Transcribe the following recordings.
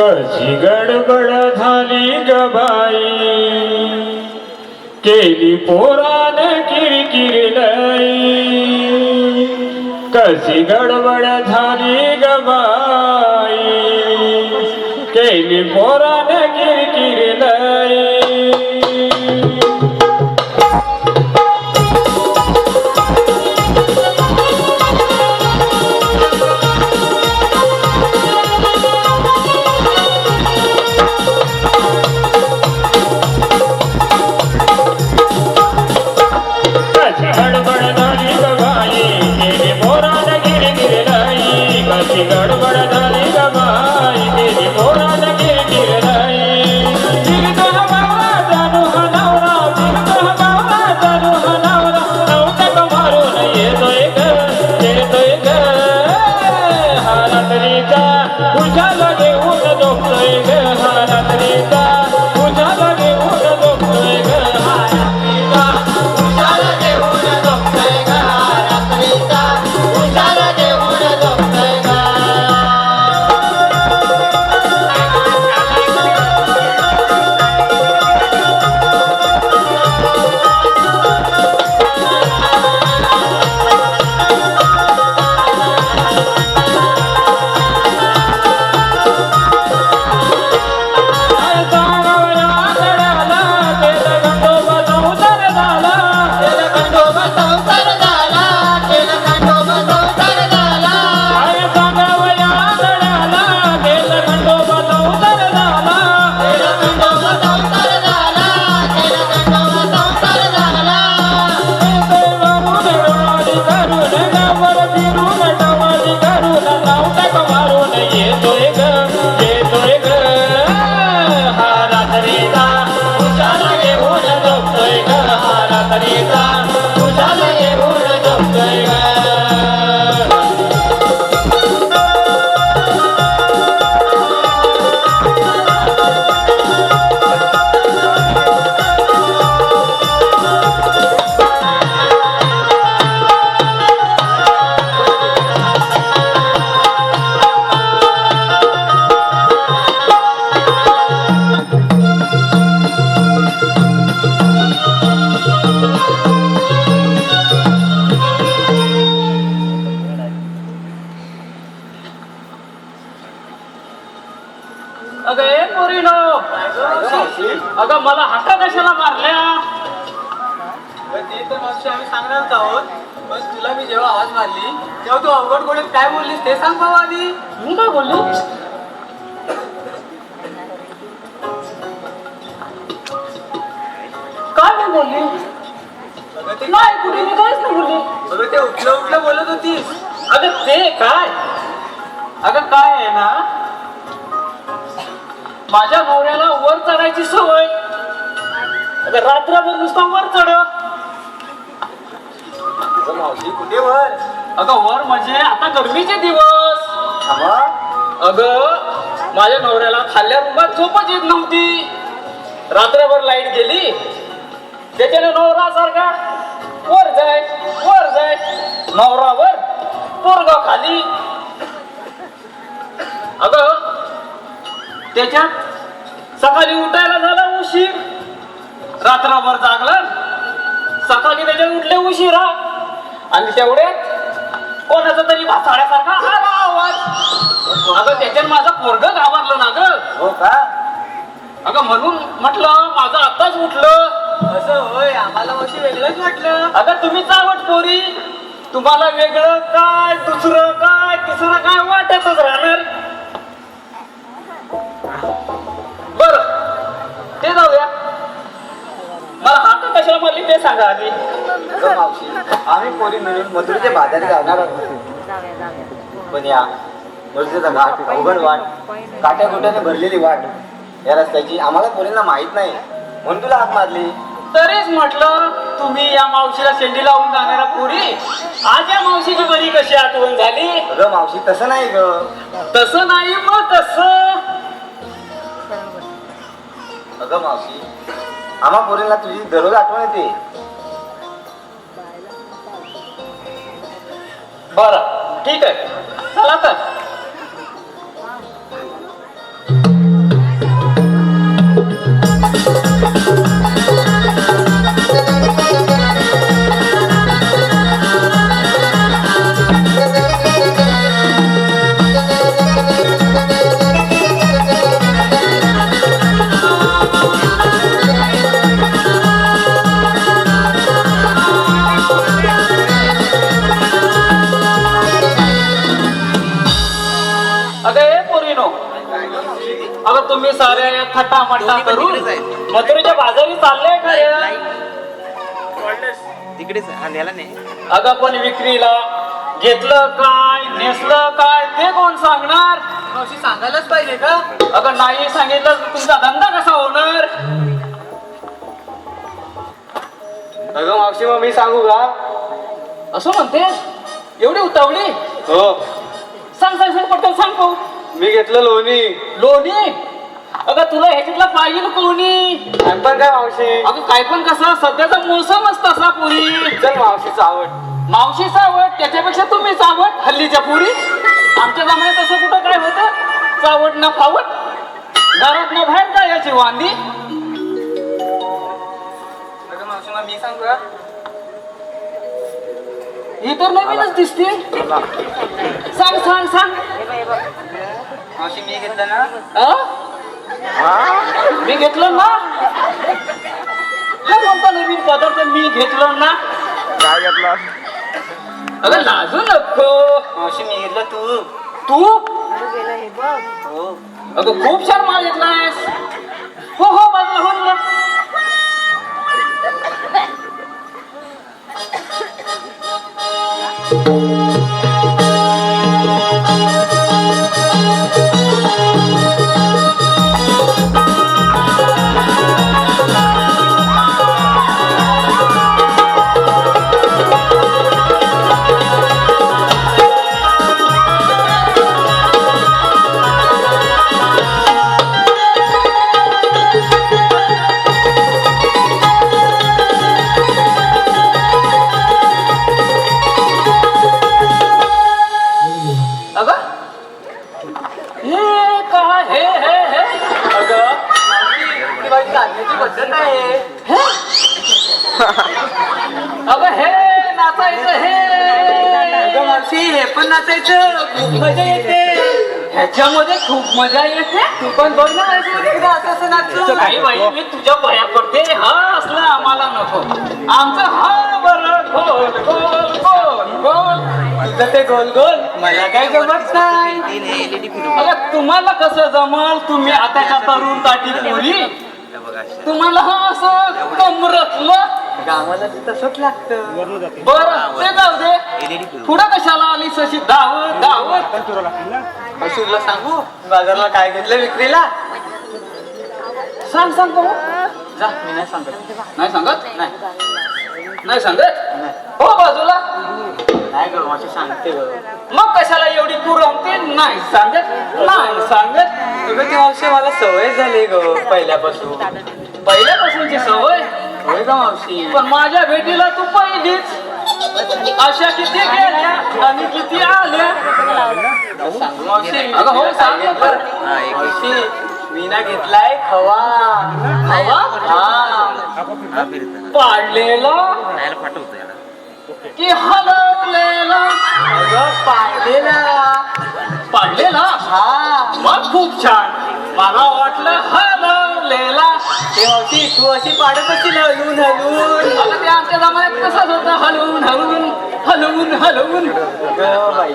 कशी गडबड झाली गबाई केली पोरान किरकिरलाई कशी गडबड झाली गबाई केली पोरान अगं मला हाका कशाला मारल्या? ते तर मागची आम्ही सांगणारच आहोत. पण तुला मी जेव्हा आवाज मारली तेव्हा तू अवघड गोडीत काय बोललीस ते सांग भाऊ आधी. मी काय बोलली? काय नाही बोलली? अगं ते नाही कुठे मी काहीच नाही बोलली. अगं ते उठलं उठलं बोलत होतीस. अगं ते काय? अगं काय आहे ना? माझ्या नवऱ्याला वर चढायची सवय. रात्रभर नुसता वर चढ. मावशी कुठे वर? अगं वर म्हणजे आता गरमीचे दिवस. अगं माझ्या नवऱ्याला खाल्ल्या रुमात झोपच येत नव्हती. रात्रभर लाइट गेली. त्याच्याने नवरा सारखा वर जाय वर जाय. नवरा वर पोरगा खाली. अगं त्याच्यात सकाळी उठायला झाला उशीर. रात्रभर जागला. सकाळी त्याच्यात उठले उशिरा आणि तेवढ्यात कोणाचा तरी भासाड्यासारखा आला आवाज. अगं त्याच्यात माझा पोरग घाबरलं ना ग. हो का? अगं म्हणून म्हटलं माझं आताच उठलं. असं होय आम्हाला वेगळंच वाटलं. अगं तुम्ही चावट पोरी. तुम्हाला वेगळं काय दुसरं काय तिसरं काय वाटतच राहणार? सांगा मावशी. आम्ही पोरी मिळून मथुरेच्या बाजारी जाणार आहोत. पण या घाट अवघड वाट काट्या गोट्याने भरलेली वाट. या रस्त्याची आम्हाला पोरींना माहीत नाही. म्हणून तुला हात मारली. तरीच म्हटलं तुम्ही या मावशीला शेंडी लावून जाणारा पुरी? आज या मावशीची बरी कशी आठवण झाली? अगं मावशी तसं नाही ग. तसं नाही मग तसं? अगं मावशी आम्हा पोरींना तुझी दररोज आठवण येते. बर ठीक आहे चला तर तुम्ही सारे थट्टा मट्टा करून. मथुरेच्या बाजारी चालले का? तिकडेच नेला नाही अगं पण विक्रीला घेतलं काय नेसलं काय ते कोण सांगणार? मावशी सांगायलाच पाहिजे का? अगं नाही सांगितलं तुमचा धंदा कसा होणार? अगं मावशी मग मी सांगू का? असं म्हणते एवढी उतावळी हो. सांग सांग सांग पटकन सांग पाहू मी घेतलं लोणी. लोणी? अगं तुला ह्याच्यातला पाहिजे कोणी? पण काय मावशी? अगं काय पण कसा सध्याचा मोसमच तसा पुरी. चल मावशीचं आवड. मावशी चावट त्याच्यापेक्षा तुम्ही चावट हल्लीच्या पुरी. आमच्या जमान्यात असं कुठं काय होतं? चावट ना फावट घरात ना बाहेर वांदी. अगं मावशी मग मी सांगू का? ही तर नवीनच दिसते. सांग सांग सांग. मावशी मी घेतलं ना? अं? मी घेतलं ना? काय म्हणता नवीन पदार्थ मी घेतलं ना? काय घेतलं? अगं लाजू नको. मावशी मी घेतलं तू तू हो. अगं खूप छान माल घेतलायस. हो हो बाजूला हो ना पद्धत आहे. अगं हे नाचायचं हे. मावशी हे पण नाचायचं. खूप मजा येते. ह्याच्यामध्ये खूप मजा येते. तू पण बघ ना एकदा असं असं नाचू नाही बाई मी तुझ्या पाया पडते. हा असलं आम्हाला नको. आमचं हा बरं गोल गोल गोल गोल. तुझं ते गोल गोल. मला काय जमत नाही. अगं तुम्हाला कसं जमल? तुम्ही आताच्या तरुण ताटी पोरी. तुम्हाला हा असं कमरतलं गावाला ते तसंच लागतं. बरं ते जाऊ दे. पुढं कशाला आली सशी धावत धावत. सांगू? बाजारला काय घेतलं विक्रीला? सांग सांग बघू जा मी नाही सांगत. नाही सांगत? नाही. नाही सांगत? हो बाजूला. नाही ग मावशी सांगते मग कशाला एवढी पुरवते नाही सांगत? नाही सांगत. तुझं ती मावशी मला सवय झाली ग पहिल्यापासून. पहिल्यापासूनची सवय? होय का मावशी. पण माझ्या भेटीला तू पहिलीच. अशा किती गेल्या आणि किती आल्या? सांगू मावशी अगं हो सांग मावशी मी ना घेतलाय खवा. हा. फिरताना पाडलेला? राहायला पाठवतो याला की हलवलेला. पाडलेला. हा. मग खूप छान. मला वाटलं हलवलेला. ते मावशी तू अशी पाडत असतील हलवून हलवून. ते आमच्या जमान्यात तसंच होतं हलवून हलवून हलवून हलवून. ग बाई.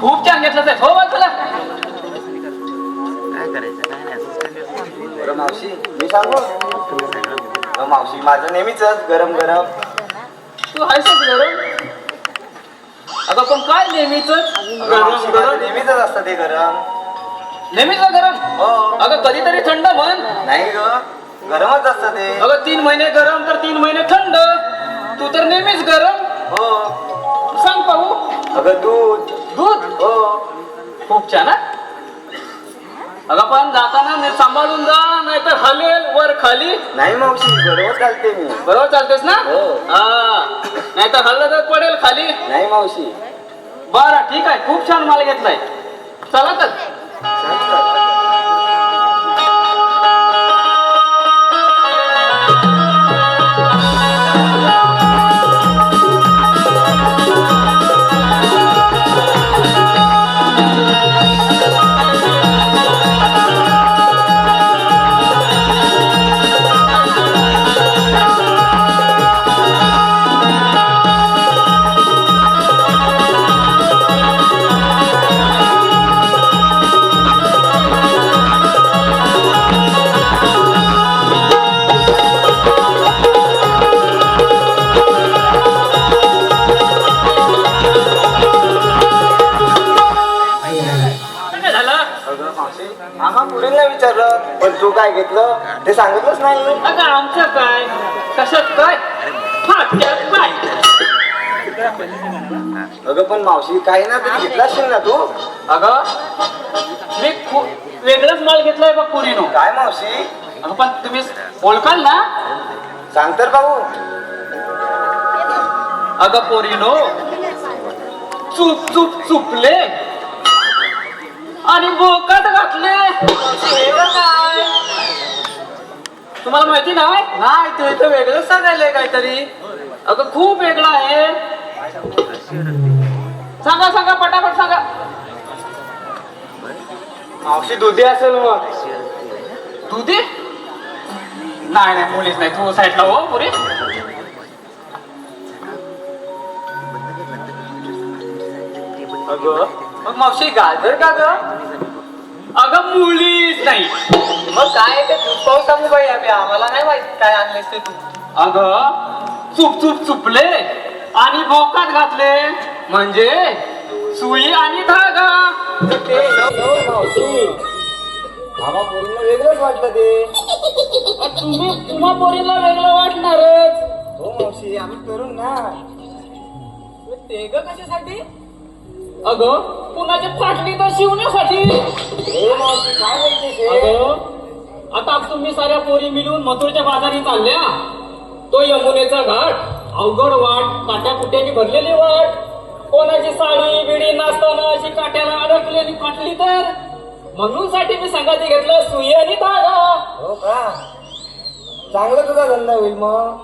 खूप छान घेतलं ते. हो बाजूला काय करायचं? काय मावशी. मी सांगू? मावशी माझं नेहमीच गरम गरम तू आहेसच गरम अगं पण काय नेहमीच? नेहमीच असतं ते गरम. नेहमीच गरम? हो. अगं कधीतरी थंड म्हण. नाही ग. गरमच असतं ते. अगं तीन महिने गरम तर तीन महिने थंड. तू तर नेहमीच गरम. हो. सांग पाहू. अगं दूध. दूध? हो. खूप छान हा? अगं पण जाताना नीट सांभाळून जा नाहीतर हलेल वर खाली. नाही मावशी बरोबर चालते मी. बरोबर चालतेस ना? हो. हा. नाहीतर हल्लं तर पडेल खाली. नाही मावशी. बरं ठीक आहे. खूप छान माल घेतलाय. चला तर. चालतं. आम्हा मुलींना विचारलं पण तू काय घेतलं ते सांगितलंच नाही. अगं आमचं काय? कशात काय? अगं पण मावशी काही ना तरी घेतला असेल ना तू. अग मी वेगळंच माल घेतलाय बघ पुरीनो. काय मावशी? अग पण तुम्ही ओळखाल ना? सांग तर भाऊ. अगं पोरीनो चुप चुप चुपले. आणि बोकात घातले. तुम्हाला माहिती नाही नाही तू इथं वेगळंच सांगायलंय काहीतरी. अगं खूप वेगळं आहे. सांगा सांगा पटापट सांगा. मावशी दुधी असेल मग. दुधी? नाही नाही मुलीच नाही. तू साईडला हो पुरी. अगं. मग मावशी गाजर का ग? अगं मुलीच नाही. मग काय ते? दूध पाहून सांगू बाई आम्ही. आम्हाला नाही माहीत काय आणलेस ते तू. अगं चुप चुप चुपले. आणि बोकात घातले. म्हणजे सुई आणि धागा. ते हो, मावशी आम्हा पोरींना वेगळंच वाटलं ते. तुम्ही तुम्हा पोरीला वेगळं वाटणारच. हो मावशी आम्ही तरुण ना. ते ग कशासाठी? अगं? कुणाची फाटली तर शिवण्यासाठी काय? अगं आता तुम्ही साऱ्या पोरी मिळून मथुरच्या बाजारी चालल्या. तो यमुनेचा घाट अवघड वाट काट्या कुट्याने भरलेली वाट. कोणाची साडी बिडी नाचताना अशी काट्याला अडकलेली फाटली तर? म्हणून साठी मी संगाती घेतलं सुई आणि धागा हो का? चांगला तुझा धंदा होईल मग.